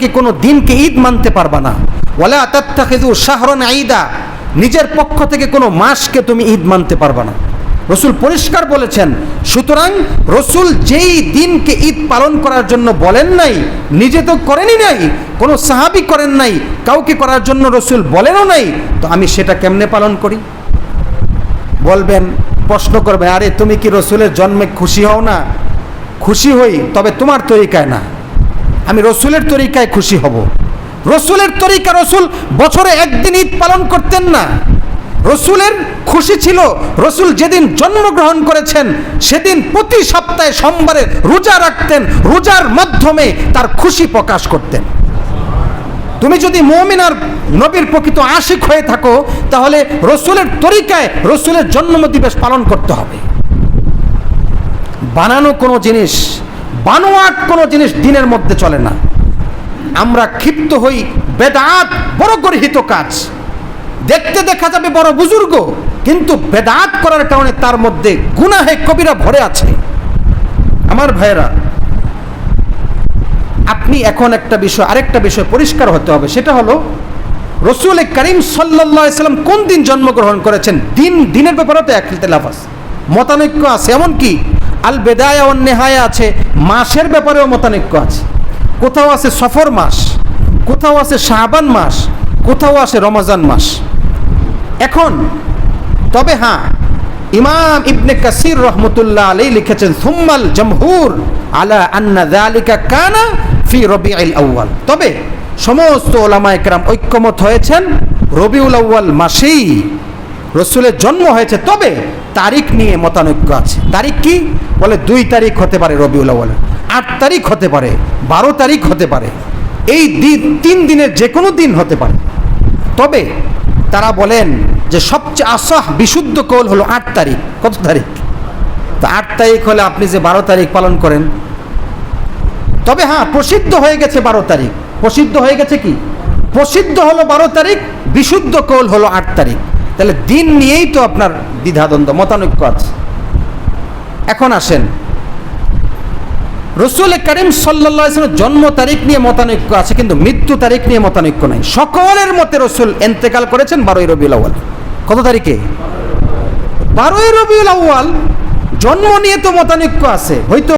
কি কোনো দিনকে ঈদ মানতে পারবা না? ওয়ালা তাত্তাখিযু শাহরান ঈদা। নিজের পক্ষ থেকে কোনো মাসকে তুমি ঈদ মানতে পারবা না। রসুল পরিষ্কার বলেছেন, সুতরাং রসুল যেই দিনকে ঈদ পালন করার জন্য বলেন নাই, নিজে তো করেনই নাই, কোনো সাহাবি করেন নাই, কাউকে করার জন্য রসুল বলেনও নাই, তো আমি সেটা কেমনে পালন করি? বলবেন, প্রশ্ন করবে আরে তুমি কি রসুলের জন্মে খুশি হও না? খুশি হই, তবে তোমার তরিকায় না। আমি রসুলের তরিকায় খুশি হব। রসুলের তরিকা রসুল বছরে একদিন ঈদ পালন করতেন না। রসুলের খুশি ছিল, রসুল যেদিন জন্মগ্রহণ করেছেন, সেদিন প্রতি সপ্তাহে সোমবারে রোজা রাখতেন, রোজার মাধ্যমে তার খুশি প্রকাশ করতেন। তুমি যদি মমিন আর নবীর প্রকৃত আশিক হয়ে থাকো, তাহলে রসুলের তরিকায় রসুলের জন্ম দিবস পালন করতে হবে। বানানো কোনো জিনিস বানোয়াট কোনো জিনিস দিনের মধ্যে চলে না। আমরা ক্ষিপ্ত হই, বেদাত বড় গর্হিত কাজ। দেখতে দেখা যাবে বড় বুজুর্গ, কিন্তু বেদাত করার কারণে তার মধ্যে গুনাহে কবিরা ভরে আছে। আমার ভাইয়েরা, আপনি এখন একটা বিষয়, আরেকটা বিষয় পরিষ্কার হতে হবে। সেটা হলো, রসুল করিম সাল্লাম কোন দিন জন্মগ্রহণ করেছেন? দিন, দিনের ব্যাপারে তো এক মতানৈক্য আছে। এমনকি আল বেদায়া ও আছে। মাসের ব্যাপারেও মতানৈক্য আছে। কোথাও আছে সফর মাস, কোথাও আছে শাহবান মাস, কোথাও আছে রমজান মাস। এখন, তবে হ্যাঁ ইমাম ইবনে কাসির রহমতুল্লাহ আলাই লিখেছেন, সুম্মাল জমহুর আলা আন্না যালিকা কানা ফি রবিউল আউয়াল। তবে সমস্ত ওলামা একরাম ঐক্যমত হয়েছেন রবিউল আউয়াল মাসেই। রসুলের জন্ম হয়েছে, তবে তারিখ নিয়ে মতানৈক্য আছে। তারিখ কি? বলে দুই তারিখ হতে পারে রবিউল আউয়াল, আট তারিখ হতে পারে, বারো তারিখ হতে পারে, এই দিন, তিন দিনের যে কোনো দিন হতে পারে। তবে তারা বলেন যে সবচেয়ে আসাহ বিশুদ্ধ কৌল হলো আট তারিখ। কত তারিখ? তো আট তারিখ হলে আপনি যে বারো তারিখ পালন করেন, তবে হ্যাঁ প্রসিদ্ধ হয়ে গেছে বারো তারিখ। প্রসিদ্ধ হয়ে গেছে কি? প্রসিদ্ধ হলো বারো তারিখ, বিশুদ্ধ কৌল হলো আট তারিখ। তাহলে দিন নিয়েই তো আপনার দ্বিধাদ্বন্দ্ব, মতানৈক্য আছে। এখন আসেন। রসুল করিম সাল্লামের জন্ম তারিখ নিয়ে মতানৈক্য আছে, কিন্তু মৃত্যু তারিখ নিয়ে মতানৈক্য নাই। সকলের মতে রসুল এন্তেকাল করেছেন বারোই রবিউল আউ্য়াল। কত তারিখে? বারোই রবিউল আউ্য়াল। জন্ম নিয়ে তো মতানৈক্য আছে। হয়তো